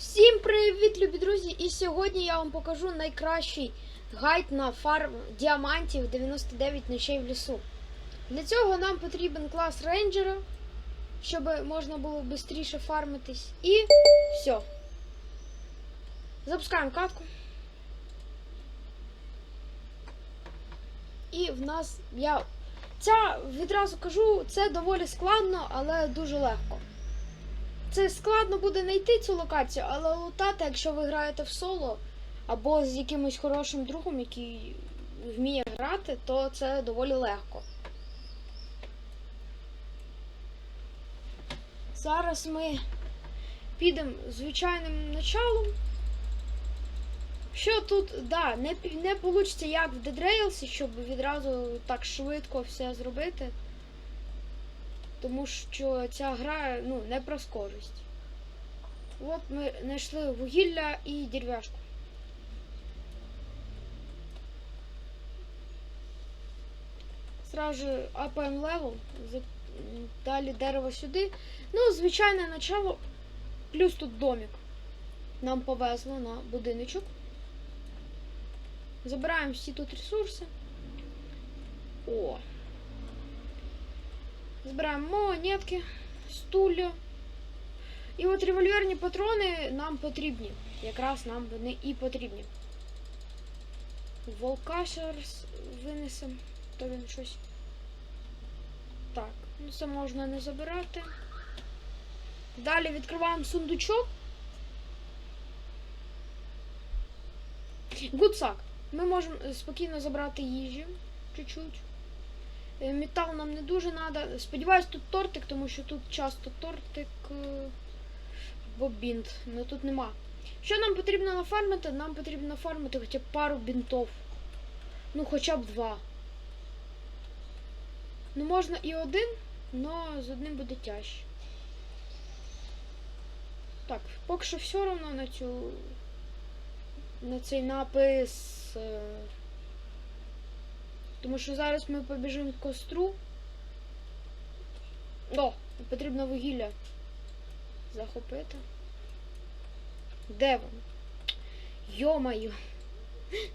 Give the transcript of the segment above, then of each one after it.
Всім привіт, любі друзі! І сьогодні я вам покажу найкращий гайд на фарм діамантів 99 ночей в лісу. Для цього нам потрібен клас рейнджера, щоб можна було швидше фармитись. І все. Запускаємо катку. І в нас я. Ця відразу кажу, це доволі складно, але дуже легко. Це складно буде знайти цю локацію, але лутати, якщо ви граєте в соло або з якимось хорошим другом, який вміє грати, то це доволі легко. Зараз ми підемо звичайним началом. Що тут, да, не, не вийде як в Dead Rails, щоб відразу так швидко все зробити. Тому що ця гра ну, не про скорість. От ми знайшли вугілля і дерев'яшку. Сразу апаємо левел, далі дерево сюди. Ну, звичайне начало, плюс тут домик. Нам повезло на будиночок. Забираємо всі тут ресурси. О! Збираємо монетки, стулья. І от револьверні патрони нам потрібні. Якраз нам вони і потрібні. Волка ще винесемо, то він щось. Так, ну це можна не забирати. Далі відкриваємо сундучок. Гудсак. Ми можемо спокійно забрати їжі чуть-чуть. Е, Метал нам не дуже треба. Сподіваюсь, тут тортик, тому що тут часто тортик е, або бінт. але тут нема. Що нам потрібно нафармити? Нам потрібно нафармити хоча б пару бінтов. Ну, хоча б два. Ну, можна і один, але з одним буде тяжче. Так, поки що все одно на цю. на цей напис. Тому що зараз ми побіжимо к костру. О, потрібно вугілля захопити. Де воно? Йомаю.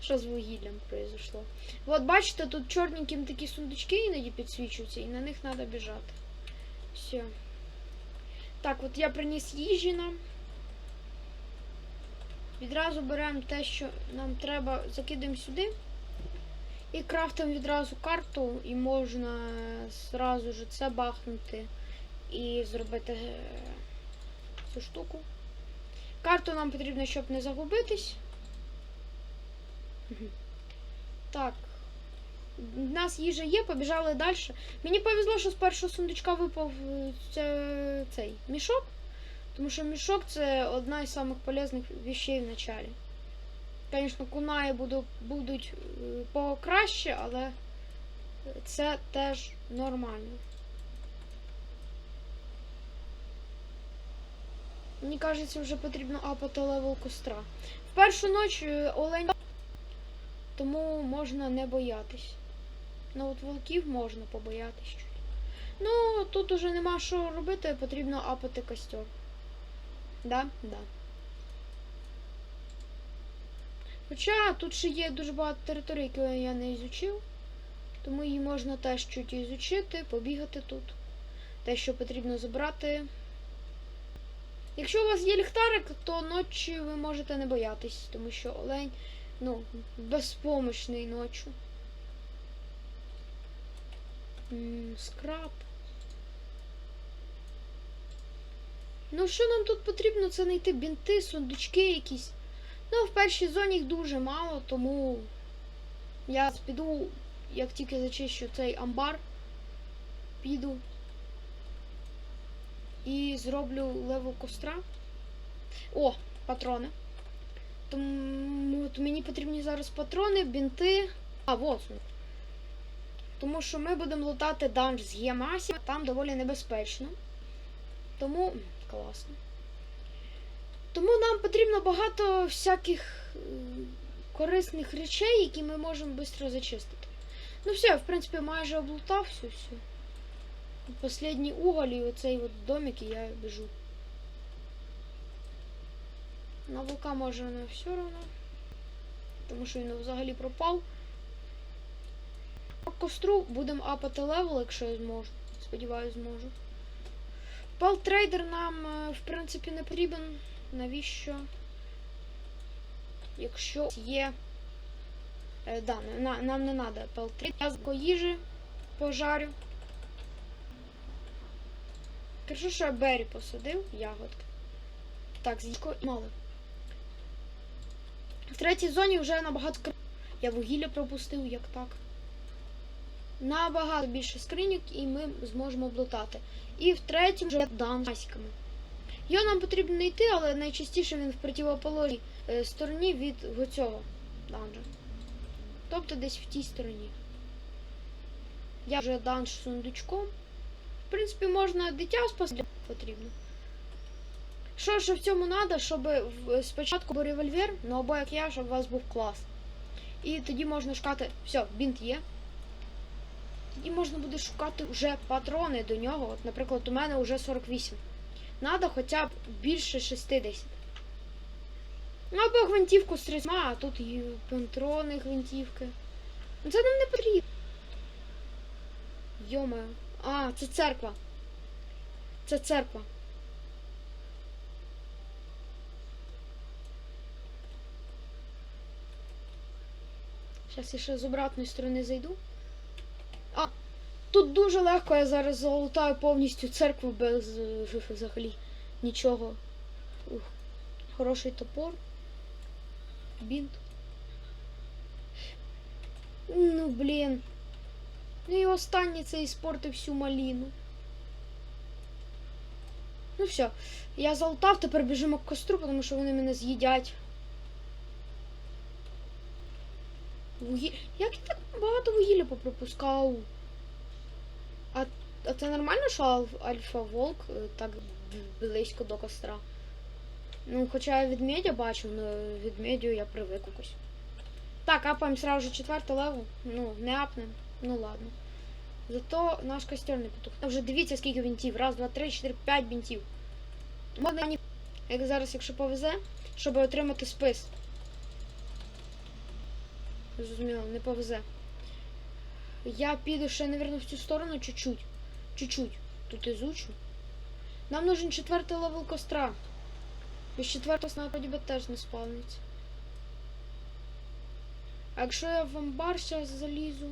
Що з вугіллям произошло? От бачите, тут чорненьким такі сундучки іноді підсвічуються, і на них треба біжати. Все. Так, от я приніс їжі нам. Відразу беремо те, що нам треба, закидаємо сюди. І крафтимо відразу карту, і можна зразу ж це бахнути і зробити е, цю штуку. Карту нам потрібно, щоб не загубитись. Так. У нас їжа є, побіжали далі. Мені повезло, що з першого сундучка випав е, цей мішок. Тому що мішок це одна із самих полезних вещей в началі. Звісно, кунаї буду, будуть е, покраще, але це теж нормально. Мені кажеться, вже потрібно апати левел костра. В першу ніч е, олень, тому можна не боятись. Ну от волків можна побоятись чуть. Ну, тут уже нема що робити, потрібно апати костер. Да? Да. Хоча тут ще є дуже багато територій, які я не ізучив, тому її можна теж чуть ізучити, побігати тут. Те, що потрібно забрати. Якщо у вас є ліхтарик, то ночі ви можете не боятись, тому що олень ну, безпомощний ночі. Скраб. Ну, що нам тут потрібно, це знайти бінти, сундучки якісь. Ну, в першій зоні їх дуже мало, тому я піду, як тільки зачищу цей амбар, піду і зроблю леву костра. О, патрони. Тому от мені потрібні зараз патрони, бінти. А, вот. Тому що ми будемо лутати данж з Ємасі, там доволі небезпечно. Тому класно. Тому нам потрібно багато всяких е, корисних речей, які ми можемо швидко зачистити. Ну все, в принципі, майже облутав все. Последній уголь і оцей от домик, і я біжу. На вулка може не все одно. Тому що він взагалі пропав. По костру будемо апати левел, якщо я зможу. Сподіваюсь, зможу. Палтрейдер нам, е, в принципі, не потрібен. Навіщо? Якщо є. Е, да, на, нам не треба палтрейдер. Я з їжі пожарю. Кажу, що я бері посадив, ягодки. Так, з'їдко і мало. В третій зоні вже набагато кр... Я вугілля пропустив, як так. Набагато більше скриньок і ми зможемо облутати. І в третьому вже данськами. Його нам потрібно знайти, але найчастіше він в противоположній е, стороні від цього данжа. Тобто десь в тій стороні. Я вже данж сундучком. В принципі, можна дитя спасти потрібно. Що ж в цьому треба, щоб спочатку був револьвер, ну або як я, щоб у вас був клас. І тоді можна шукати. Все, бінт є. Тоді можна буде шукати вже патрони до нього. От, наприклад, у мене вже 48. Надо хоча б більше 60. Ну або гвинтівку з 30, а тут і патрони гвинтівки. Ну це нам не потрібно. Йомаю. А, це церква. Це церква. Зараз я ще з обратної сторони зайду. Тут дуже легко я зараз залутаю повністю церкву без е, взагалі нічого. Ух. Хороший топор. Бінт. Ну, блін. Ну і останнє це іспортив всю маліну. Ну все, я залутав, тепер біжимо к костру, тому що вони мене з'їдять. Вугі... Як я так багато вугілля попропускав? А, це нормально, що Альфа Волк е, так близько до костра? Ну, хоча я від медіа бачив, але від я привик якось. Так, апаємо сразу же четвертий левел. Ну, не апнем. Ну ладно. Зато наш костер не потух. Вже дивіться, скільки бінтів. Раз, два, три, чотири, п'ять бінтів. Можна мені, як зараз, якщо повезе, щоб отримати спис. Зрозуміло, не повезе. Я піду ще, навірно, в цю сторону чуть-чуть. Чуть-чуть. Тут ізучу. Нам нужен четвертий левел костра. Без четвертого сна вроді би теж не спавниться. А якщо я в амбар зараз залізу.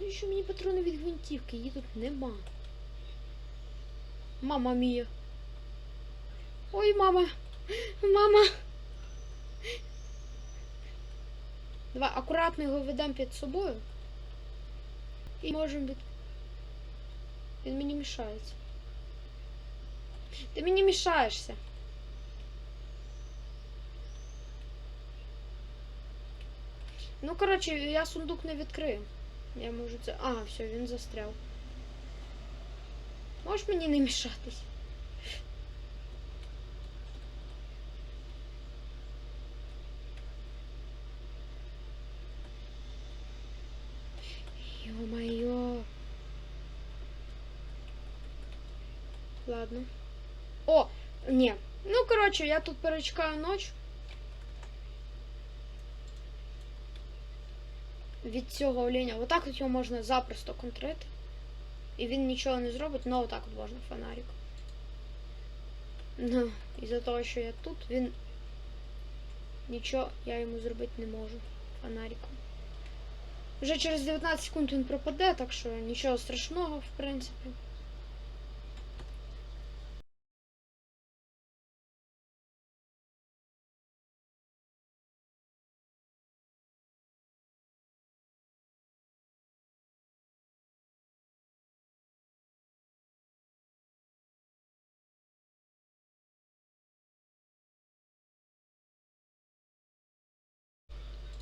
Ну що мені патрони від гвинтівки, її тут нема. Мама мія. Ой, мама. Мама. Давай акуратно його ведемо під собою. І можемо від... Він мені мішається. Ти мені мішаєшся. Ну, коротше, я сундук не відкрию. Я можу це. А, все, він застряв. Можеш мені не мішатись? Ладно. О, ні. Ну, коротше, я тут перечекаю ніч. Від цього оленя. Отак от його можна запросто контрити. І він нічого не зробить, але отак от можна фонарик. Ну, із-за того, що я тут, він нічого я йому зробити не можу фонариком. Вже через 19 секунд він пропаде, так що нічого страшного, в принципі.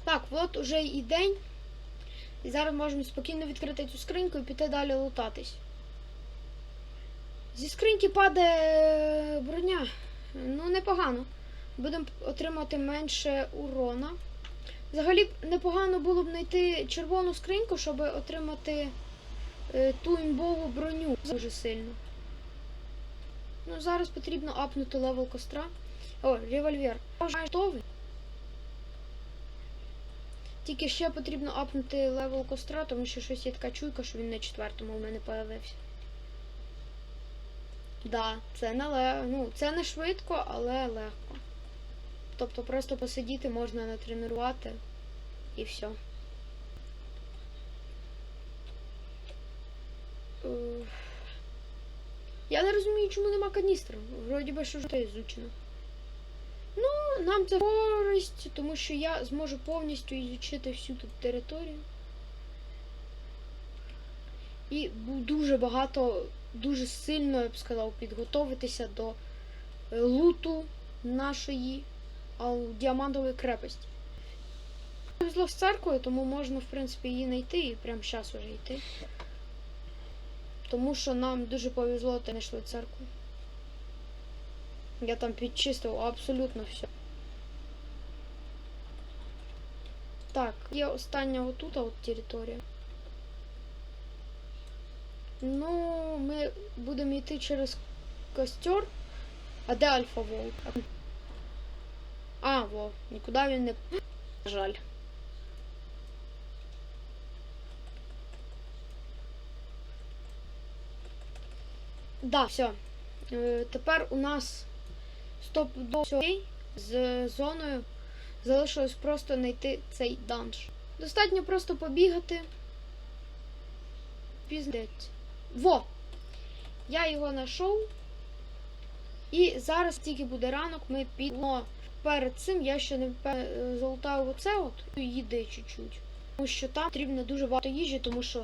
Так, от уже і день. І зараз можемо спокійно відкрити цю скриньку і піти далі лутатись. Зі скриньки падає броня. Ну, непогано. Будемо отримати менше урона. Взагалі непогано було б знайти червону скриньку, щоб отримати е, ту імбову броню дуже сильно. Ну, зараз потрібно апнути левел костра. О, револьвер. Готовий. Тільки ще потрібно апнути левел костра, тому що щось є така чуйка, що він на четвертому у мене появився. Да, це не ле... ну, це не швидко, але легко. Тобто просто посидіти можна натренувати і все. Я не розумію, чому нема каністри. Вроді би, що вже це ізучено. Ну, нам це користь, тому що я зможу повністю ізучити всю тут територію. І дуже багато, дуже сильно, я б сказав, підготовитися до луту нашої діамантової крепості. Повезло з церквою, тому можна, в принципі, її знайти і прямо зараз уже йти. Тому що нам дуже повезло, те знайшли церкву. Я там підчистив абсолютно все. Так, є остання а от територія. Ну, ми будемо йти через костер. А де Альфа Волк? А, во, нікуди він не. Жаль. Да, все. Тепер у нас стоп до всього з зоною. Залишилось просто знайти цей данж. Достатньо просто побігати. Піздець. Во! Я його знайшов. І зараз тільки буде ранок, ми підемо. Перед цим я ще не пе- залутаю оце от їди чуть-чуть. Тому що там потрібно дуже багато їжі, тому що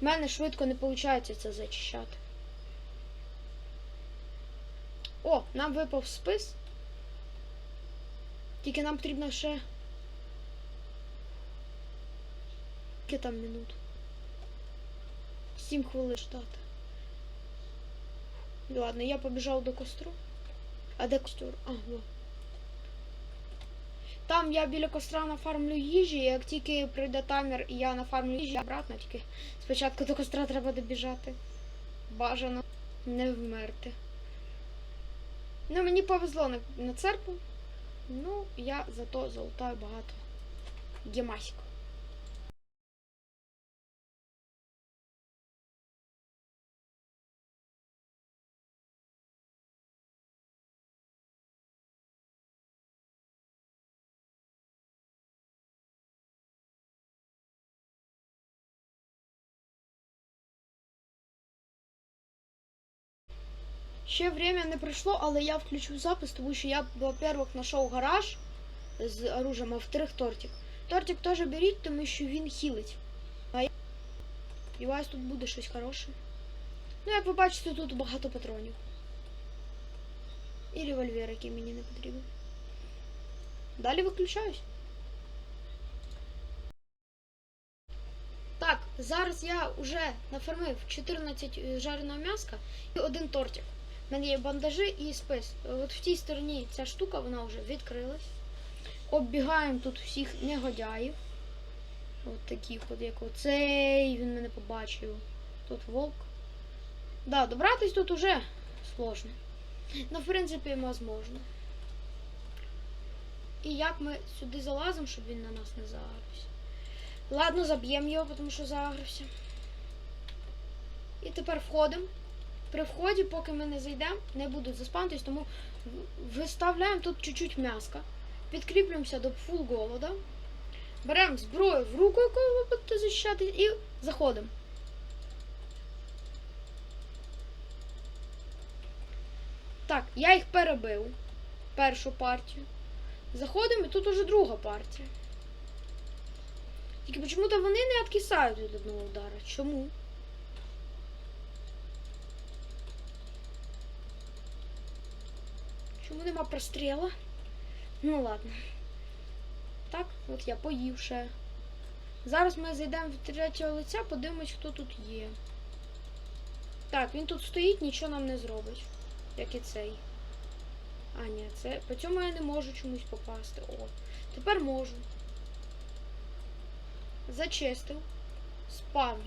в мене швидко не виходить це зачищати. О, нам випав спис. Тільки нам потрібно ще. Скільки там минут? Сім хвилин ждати. Ладно, я побіжав до костру. А де костер? А, во. Там я біля костра нафармлю їжі, як тільки прийде таймер і я нафармлю їжі, обратно, тільки спочатку до костра треба добіжати. Бажано не вмерти. Ну, мені повезло на, на церкву. Ну, я зато золотаю багато гемасіку. Ще время не пройшло, але я включу запис, тому що я, во-первых, знайшов гараж з оружием, а во-вторых, тортик. Тортик теж беріть, тому що він хілить. А я сподіваюсь, тут буде щось хороше. Ну, як ви бачите, тут багато патронів. І револьвер, який мені не потрібен. Далі виключаюсь. Так, зараз я вже нафармив 14 жареного м'яска і один тортик. У мене є бандажі і спис. От в тій стороні ця штука, вона вже відкрилась. Оббігаємо тут всіх негодяїв. От таких от, як оцей, він мене побачив. Тут вовк. Да, добратись тут уже сложно. Ну, в принципі, возможно. І як ми сюди залазимо, щоб він на нас не загрився. Ладно, заб'ємо його, тому що загрився. І тепер входимо. При вході, поки ми не зайдемо, не будуть заспантись, тому виставляємо тут чуть-чуть м'яска. Підкріплюємося до фул голода. Беремо зброю в руку, якою ви будете захищати, і заходимо. Так, я їх перебив. Першу партію. Заходимо, і тут уже друга партія. Тільки чому-то вони не відкисають від одного удара. Чому? Чому нема простріла? Ну ладно. Так, от я поїв ще. Зараз ми зайдемо в третього лиця, подивимось, хто тут є. Так, він тут стоїть, нічого нам не зробить. Як і цей. А, ні, це. По цьому я не можу чомусь попасти. О, тепер можу. Зачистив. Спавню.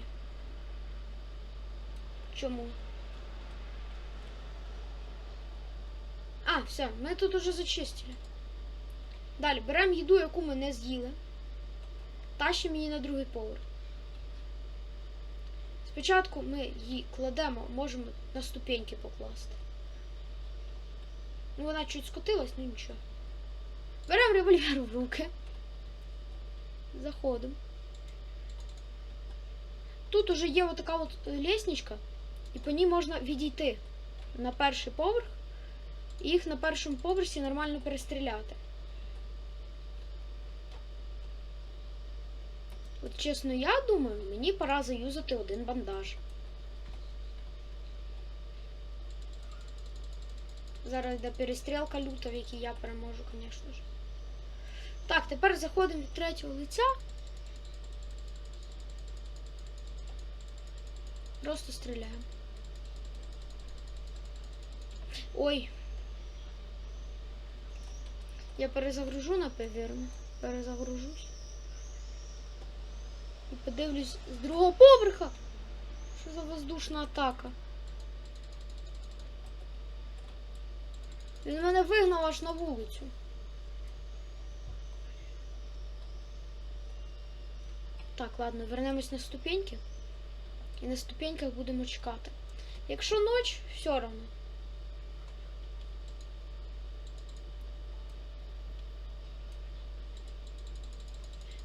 Чому? А, все, ми тут уже зачистили. Далі беремо їду, яку ми не з'їли. Тащимо її на другий поверх. Спочатку ми її кладемо, можемо на ступеньки покласти. Ну, вона чуть скотилась, ну нічого. Беремо револьвер в руки. Заходимо. Тут уже є отака от лестничка, і по ній можна відійти на перший поверх, і їх на першому поверсі нормально перестріляти. От чесно, я думаю, мені пора заюзати один бандаж. Зараз йде перестрілка люта, в якій я переможу, звісно ж. Так, тепер заходимо від третього лиця. Просто стріляємо. Ой. Я перезагружу, напевно. Перезагружусь. І подивлюсь з другого поверха. Що за воздушна атака? Він мене вигнав аж на вулицю. Так, ладно, вернемось на ступеньки. І на ступеньках будемо чекати. Якщо ніч, все одно.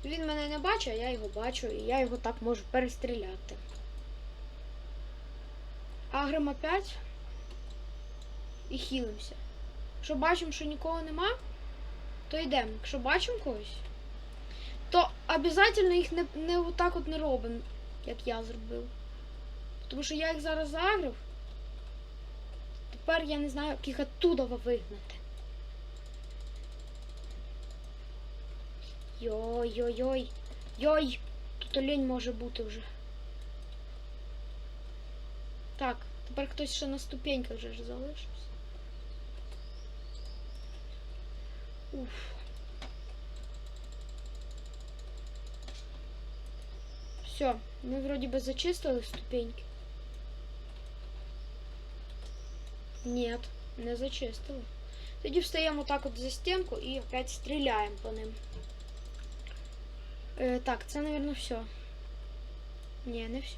Він мене не бачить, а я його бачу, і я його так можу перестріляти. Агрим опять. І хілимося. Якщо бачимо, що нікого нема, то йдемо. Якщо бачимо когось, то обов'язково їх не, не отак от не робимо, як я зробив. Тому що я їх зараз загрив. Тепер я не знаю, як їх оттуда вигнати. Йой-йой-йой. Йой! Тут олень може бути вже. Так, тепер хтось ще на ступеньках вже ж залишився. Уф. Все, ми вроді би зачистили ступеньки. Нет, не зачистили. Тоді встаємо так от за стінку і опять стріляємо по ним. Е, так, це, мабуть, все. Ні, не все.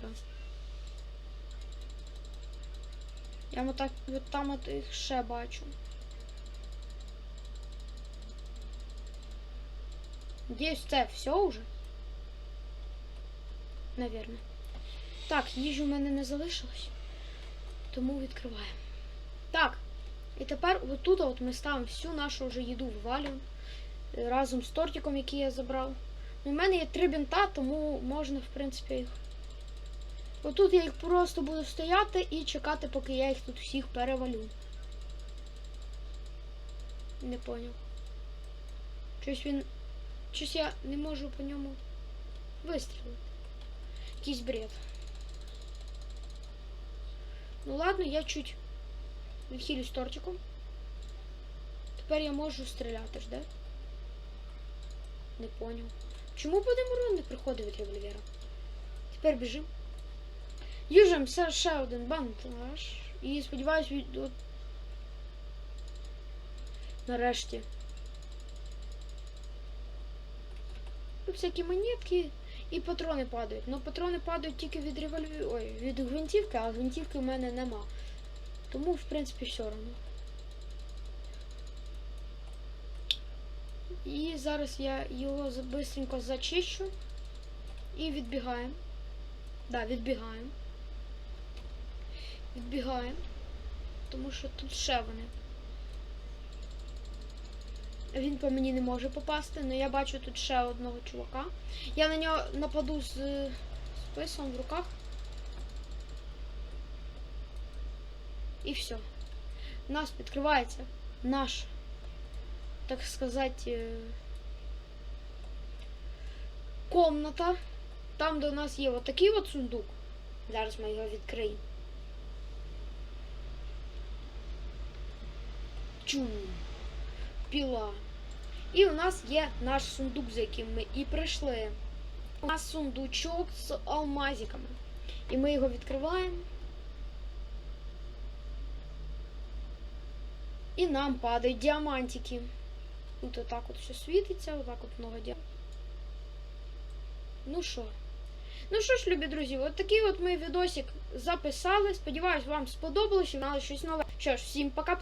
Я от так от там от їх ще бачу. Надіюсь, це все уже. Наверно. Так, їжі в мене не залишилось. Тому відкриваємо. Так. І тепер отут от ми ставимо всю нашу вже їду ввалюємо. е, Разом з тортиком, який я забрав. У мене є три бінта, тому можна, в принципі, їх. Отут я їх просто буду стояти і чекати, поки я їх тут всіх перевалю. Не поняв. Щось він. Щось я не можу по ньому вистрілити. Якийсь бред. Ну ладно, я чуть відхилюсь тортиком. Тепер я можу стріляти ж, да? Не поняв. Чому ним урон не приходить від револьвера? Тепер біжим. Южим ще один бандаж. І сподіваюсь, від... Нарешті. Всякі монетки і патрони падають. Ну патрони падають тільки від револьвера. Ой, від гвинтівки, а гвинтівки в мене нема. Тому, в принципі, все одно. І зараз я його швидко зачищу. І відбігаємо. Да, відбігаємо. Відбігаємо. Тому що тут ще вони. Він по мені не може попасти, але я бачу тут ще одного чувака. Я на нього нападу з списом в руках. І все. У нас відкривається наш, так сказати, е, комната. Там, де у нас є отакий от сундук. Зараз ми його відкриємо. Чум. Піла. І у нас є наш сундук, за яким ми і прийшли. У нас сундучок з алмазиками. І ми його відкриваємо. І нам падають діамантики. Тут отак от все світиться, отак от много діла. Ну що? Ну що ж, любі друзі, от такий от ми відосик записали. Сподіваюсь, вам сподобалось і знали щось нове. Що ж, всім пока.